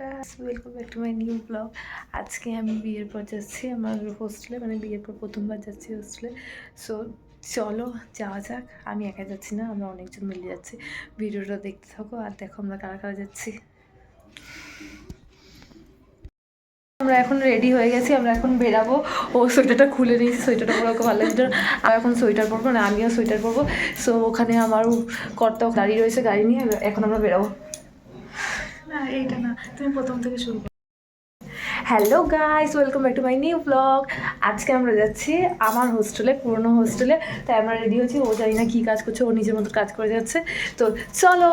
Welcome back to my new blog আজকে আমি বিয়ের পর যাচ্ছি, আমার হোস্টেলে মানে বিয়ের পর প্রথমবার যাচ্ছি হোস্টেলে সো চলো, যাওয়া যাক। আমি একা যাচ্ছি না, আমরা অনেকজন মিলে যাচ্ছি। ভিডিওটা দেখতে থাকো আর দেখো আমরা কারা কারা যাচ্ছি। আমরা এখন রেডি হয়ে গেছি, আমরা এখন বেরাবো। ও, সোয়েটারটা খুলে নিয়েছি, সোয়েটারটা পরে, ওকে ভালো লাগছে আমি এখন সোয়েটার পরবো না, আমিও সোয়েটার পরবো। সো ওখানে আমার কর্তা গাড়ি রয়েছে, গাড়ি নিয়ে এখন আমরা বেরাবো। না এইটা না তুমি প্রথম থেকে শুরু করো। Hello guys welcome back to my new blog আজকে আমরা যাচ্ছি আমার হোস্টেলে পুরনো হোস্টেলে তাই আমরা রেডি হচ্ছি ও জানি না কী কাজ করছে ও নিজের মতো কাজ করে যাচ্ছে। তো চলো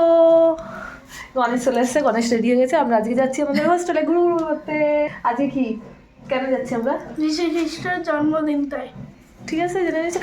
গণেশ চলে এসছে গণেশ রেডি হয়ে গেছে। আমরা আজকে যাচ্ছি আমাদের হোস্টেলে ঘুরু ঘুরু করতে আজকে কি? কেন যাচ্ছি আমরা? যিশু খ্রিস্টের জন্মদিন তাই। ঠিক আছে জেনে নিচ্ছি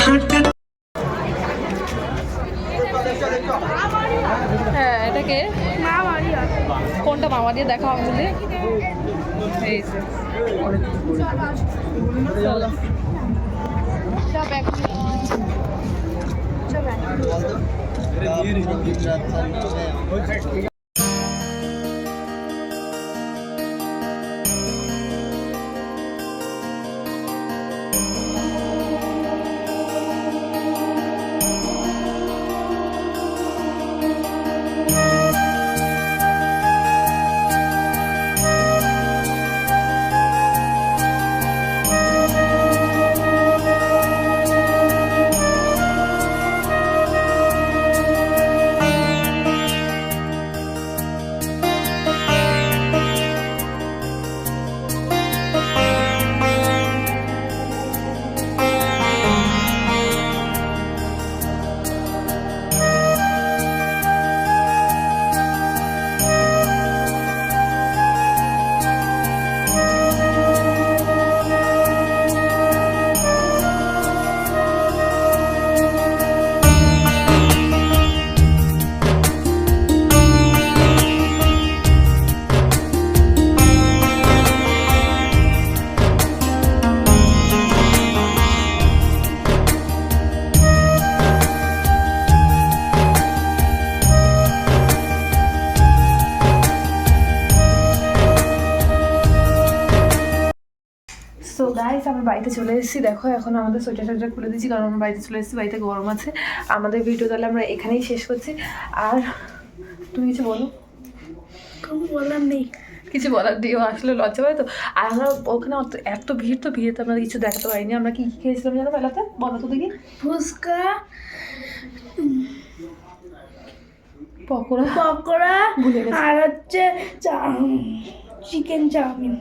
হাঁটতে হ্যাঁ এটাকে কোনটা মামা দিয়ে দেখা এই সব এক আমরা বাড়িতে চলে এসেছি। দেখো এখন আমাদের সোয়েটার টোয়েটার খুলে দিচ্ছি কারণ আমরা বাড়িতে চলে এসেছি বাড়িতে গরম আছে। আমাদের ভিডিও তাহলে আমরা এখানেই শেষ করছি। আর তুমি কিছু বলো? কোনো বলার নেই। কিছু বলার দিও আসলে লজ্জা পায় তো। আর আমরা ওখানে অত এত ভিড় তো ভিড়ে তো আমরা কিছু দেখাতে পারিনি। আমরা কি কি খেয়েছিলাম জানো বেলাতে বলো তো দেখি। ফুচকা পকোড়া। পকোড়া আর হচ্ছে চিকেন চাউমিন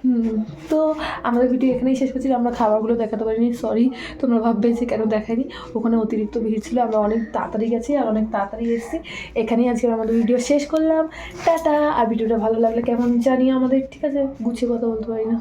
তো আমাদের ভিডিও এখানেই শেষ করছি। আমরা খাবারগুলো দেখাতে পারিনি সরি তোমরা ভাববে যে কেন দেখাইনি? ওখানে অতিরিক্ত ভিড় ছিল, আমরা অনেক তাড়াতাড়ি গেছি আর অনেক তাড়াতাড়ি এসেছি। এখানেই আজকে আমাদের ভিডিও শেষ করলাম। টাটা! আর ভিডিওটা ভালো লাগলে কেমন জানি আমাদের, ঠিক আছে? গুছিয়ে কথা বলতে পারি না।